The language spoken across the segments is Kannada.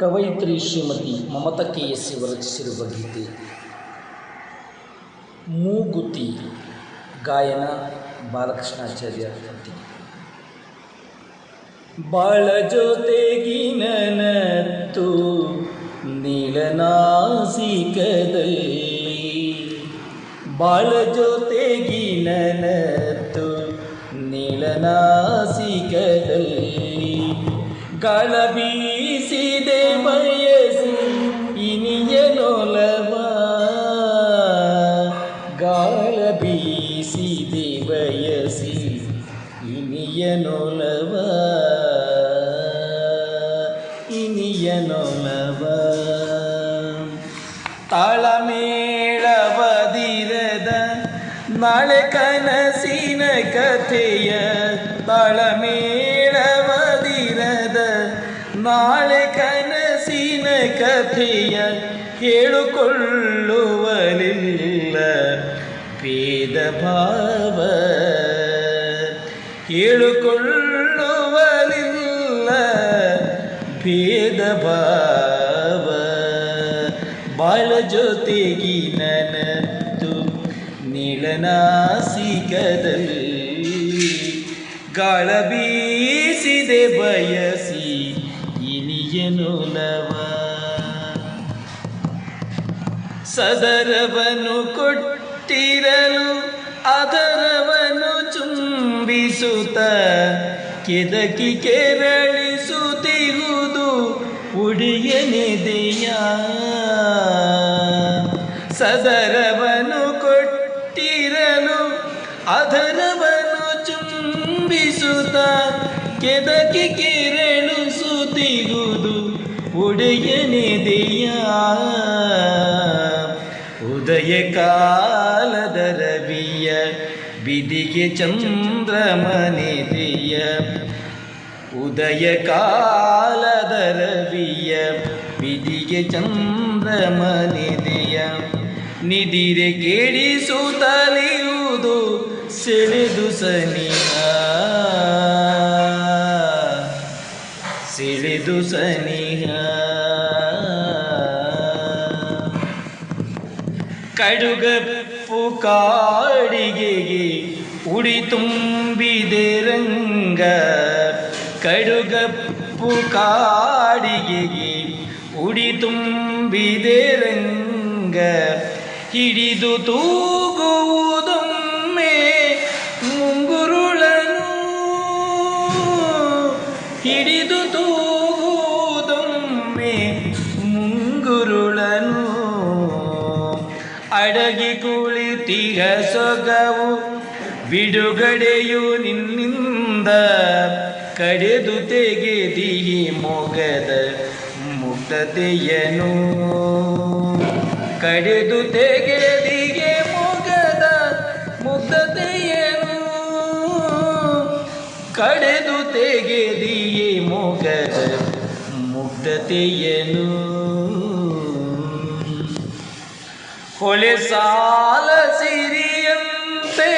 ಕವಯಿತ್ರಿ ಶ್ರೀಮತಿ ಮಮತಾ ಕೆ ಎಸ್ ರಚಿಸಿರುವ ಗೀತೆ. ಮೂಗುತಿ ಗಾಯನ ಬಾಲಕೃಷ್ಣಾಚಾರ್ಯ ಬಾಳ ಜೊತೆಗಿನನತ್ತು ನೀಳನಾಸಿಕದಲ್ಲಿ ಬಾಳ ಜೊತೆಗಿನನತ್ತು ನೀಳನಾಸಿಕದಲ್ಲಿ ಗಾಳ ಬೀಸಿದೆ ಬಯಸಿ ಇನಿಯನೊಲವ ಗಾಳ ಬೀಸಿದೆ ಬಯಸಿ ಇನಿಯನೊಲವ ಇನಿಯನೊಲವ ತಾಳಮೇಳವದಿರದ ನಾಳೆ ಕನಸಿನ ಕಥೆಯ ತಾಳಮೇಳವದಿರದ ನಾಳೆ ಕನಸಿನ ಕಥೆಯ ಹೇಳುಕೊಳ್ಳುವಲಿಲ್ಲ ಭೇದ ಭಾವ ಹೇಳುಕೊಳ್ಳುವಲಿಲ್ಲ ಭೇದ ಭಾವ ಬಾಳ ಜೊತೆಗಿನನತ್ತು ನೀಳನಾಸಿಕದಲ್ಲಿ ಗಾಳ ಬೀಸಿದೆ ಬಯಸಿ ಇನಿಯನುಲವ ಸದರವನು ಕೊಟ್ಟಿರಲು ಅದರವನು ಚುಂಬಿಸುತ್ತ ಕೆದಕಿ ಕೆರಳಿಸುತ್ತಿರುವುದು ಉಡಿಯನಿದೆಯ ಸದರವನು ಕೊಟ್ಟಿರಲು ಅದರವನು ಚುಂಬಿಸುತ್ತ ಕೆದಕಿ ಕೆರಳಿಸುತ್ತಿರುವುದು ಉಡೆಯನೆದೆಯ ಉದಯ ಕಾಲದ ರವಿಯ ಬಿದಿಗೆ ಚಂದ್ರಮನೆದೆಯ ಉದಯ ಕಾಲದ ರವಿಯ ಬಿದಿಗೆ ಚಂದ್ರಮನೆದೆಯ ನಿದಿರೆ ಕೇಳಿಸುತ್ತಲೆಯುವುದು ಸೆಳೆದು ಸನಿಹ. ಸೆಳೆದು ಸನಿಹ ಕಡುಗಪ್ಪು ಕಾಡಿಗೆಗೆ ಉಡಿ ತುಂಬಿದೆ ರಂಗ. ಕಡುಗಪ್ಪು ಕಾಡಿಗೆಗೆ ಉಡಿ ತುಂಬಿದೆ ರಂಗ. ಹಿಡಿದು ತೂಗುವುದೊಮ್ಮೆ ಮುಂಗುರುಳನು ಹಿಡಿದು ಅಡಗಿ ಕುಳಿತಿಗ ಸೊಗವು, ಬಿಡುಗಡೆಯು ನಿನ್ನಿಂದ ಕಡೆದು ತೆಗೆದಿಹಿ ಮೊಗದ ಮುಕ್ತತೆಯನು ಕಡೆದು ತೆಗೆದಿಗೆ ಮೊಗದ ಮುಕ್ತತೆಯನು ಕಡೆದು ತೆಗೆದಿಯೇ ಮೊಗದ ಮುಗ್ಧತೆಯನು ಹೊಳೆ ಸಾಲ ಸಿರಿಯಂತೆ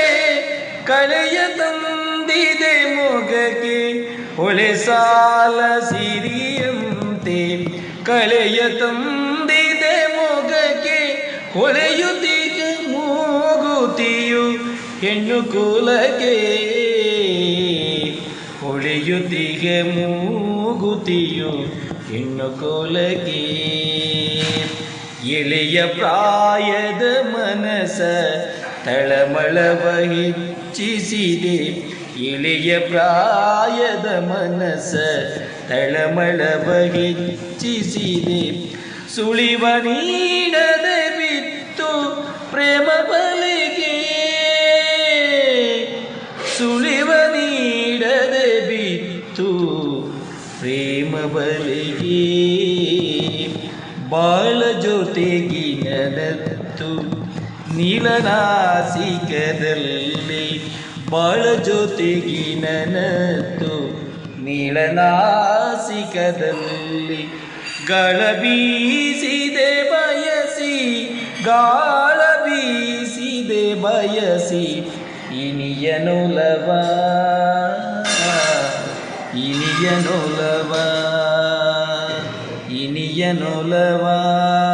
ಕಳೆಯ ತಂದಿದೆ ಮೊಗಕ್ಕೆ. ಹೊಳೆ ಸಾಲ ಸಿರಿಯಂತೆ ಕಳೆಯ ತಂದಿದೆ ಮೊಗಕ್ಕೆ. ಹೊಳೆಯುತ್ತೀಗ ಮೂಗುತಿಯು ಹೆಣ್ಣು ಕೂಲಕ್ಕೆ. ಹೊಳೆಯುತ್ತೀಗ ಮೂಗುತಿಯು ಹೆಣ್ಣು ಕೋಲಕ್ಕೆ. ಎಳೆಯ ಪ್ರಾಯದ ಮನಸ ತಳಮಳವ ಹೆಚ್ಚಿಸಿದೆ ಎಳೆಯ ಪ್ರಾಯದ ಮನಸ ತಳಮಳವ ಹೆಚ್ಚಿಸಿದೆ ಸುಳಿವ ನೀಡದೆ ಬಿತ್ತು ಪ್ರೇಮ ಬಲಿಗೆ ಸುಳಿವ ನೀಡದೆ ಬಿತ್ತು ಪ್ರೇಮ ಬಲಿಗೆ ಬಾಳ ಜೊತೆಗಿನಲತ್ತು ನೀಲನಾಸಿಕದಲ್ಲಿ ಬಾಳ ಜೊತೆಗಿನನತ್ತು ನೀಳನಾಸಿಕದಲ್ಲಿ ಗಳ ಬೀಸಿದೆ ಬಯಸಿ ಗಾಳ ಬೀಸಿದೆ ಬಯಸಿ ಇನಿಯನುಲವ ಇನಿಯನುಲವ. no le va.